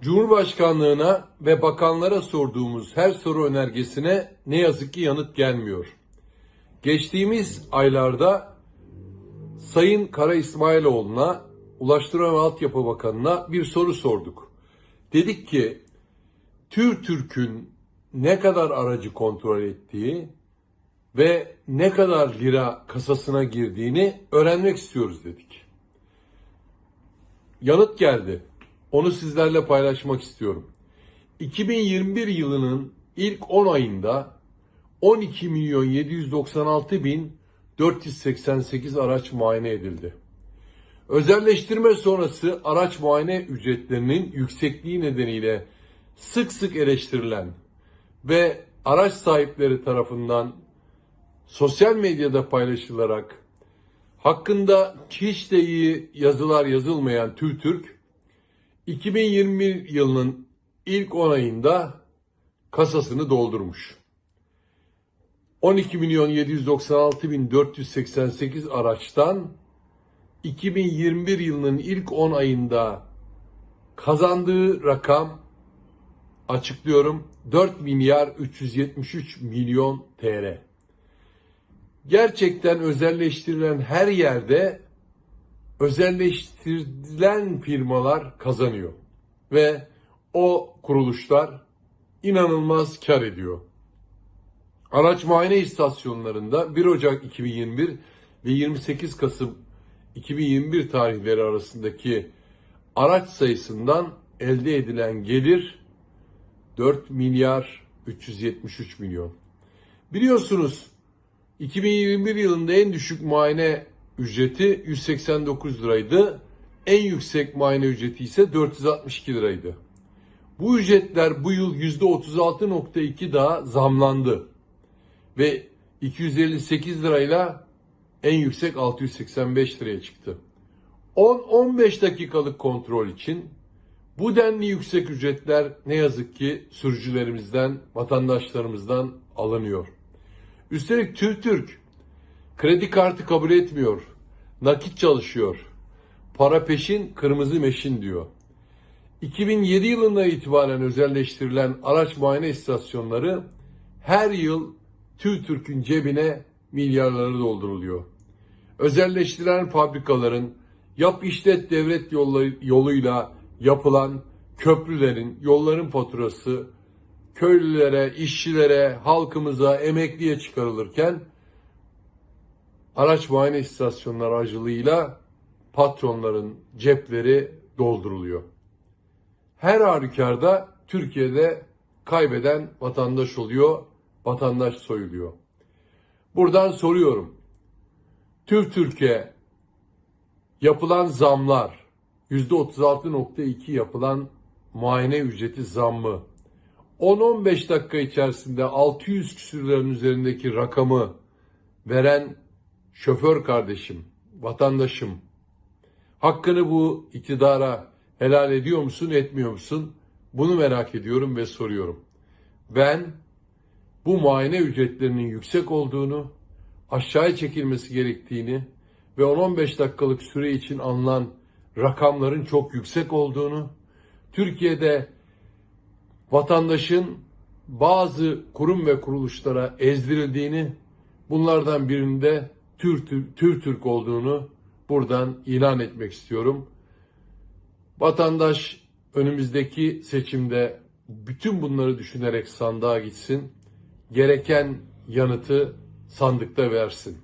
Cumhurbaşkanlığına ve bakanlara sorduğumuz her soru önergesine ne yazık ki yanıt gelmiyor. Geçtiğimiz aylarda Sayın Kara İsmailoğlu'na Ulaştırma ve Altyapı Bakanı'na bir soru sorduk. Dedik ki TÜRTÜRK'ün ne kadar aracı kontrol ettiği ve ne kadar lira kasasına girdiğini öğrenmek istiyoruz dedik. Yanıt geldi. Onu sizlerle paylaşmak istiyorum. 2021 yılının ilk 10 ayında 12 milyon 796 bin 488 araç muayene edildi. Özelleştirme sonrası araç muayene ücretlerinin yüksekliği nedeniyle sık sık eleştirilen ve araç sahipleri tarafından sosyal medyada paylaşılarak hakkında hiç de iyi yazılar yazılmayan TÜRTÜRK 2021 yılının ilk 10 ayında kasasını doldurmuş. 12 milyon 796 bin 488 araçtan 2021 yılının ilk 10 ayında kazandığı rakam açıklıyorum 4 milyar 373 milyon TL. Gerçekten özelleştirilen her yerde özelleştirilen firmalar kazanıyor ve o kuruluşlar inanılmaz kar ediyor. Araç muayene istasyonlarında 1 Ocak 2021 ve 28 Kasım 2021 tarihleri arasındaki araç sayısından elde edilen gelir 4 milyar 373 milyon. Biliyorsunuz 2021 yılında en düşük muayene ücreti 189 liraydı. En yüksek muayene ücreti ise 462 liraydı. Bu ücretler bu yıl %36.2 daha zamlandı. Ve 258 lirayla en yüksek 685 liraya çıktı. 10-15 dakikalık kontrol için bu denli yüksek ücretler ne yazık ki sürücülerimizden, vatandaşlarımızdan alınıyor. Üstelik TÜRTÜRK kredi kartı kabul etmiyor. Nakit çalışıyor. Para peşin, kırmızı meşin diyor. 2007 yılında itibaren özelleştirilen araç muayene istasyonları her yıl TÜRTÜRK'ün cebine milyarları dolduruluyor. Özelleştirilen fabrikaların yap işlet devlet yoluyla yapılan köprülerin, yolların faturası köylülere, işçilere, halkımıza, emekliye çıkarılırken araç muayene istasyonları aracılığıyla patronların cepleri dolduruluyor. Her halükarda Türkiye'de kaybeden vatandaş oluyor, vatandaş soyuluyor. Buradan soruyorum. Türk Türkiye yapılan zamlar, %36.2 yapılan muayene ücreti zammı, 10-15 dakika içerisinde 600 küsürlerin üzerindeki rakamı veren şoför kardeşim, vatandaşım, hakkını bu iktidara helal ediyor musun, etmiyor musun? Bunu merak ediyorum ve soruyorum. Ben bu muayene ücretlerinin yüksek olduğunu, aşağıya çekilmesi gerektiğini ve 10-15 dakikalık süre için alınan rakamların çok yüksek olduğunu, Türkiye'de vatandaşın bazı kurum ve kuruluşlara ezdirildiğini, bunlardan birinde Tür, Tür, Türk olduğunu buradan ilan etmek istiyorum. Vatandaş önümüzdeki seçimde bütün bunları düşünerek sandığa gitsin. Gereken yanıtı sandıkta versin.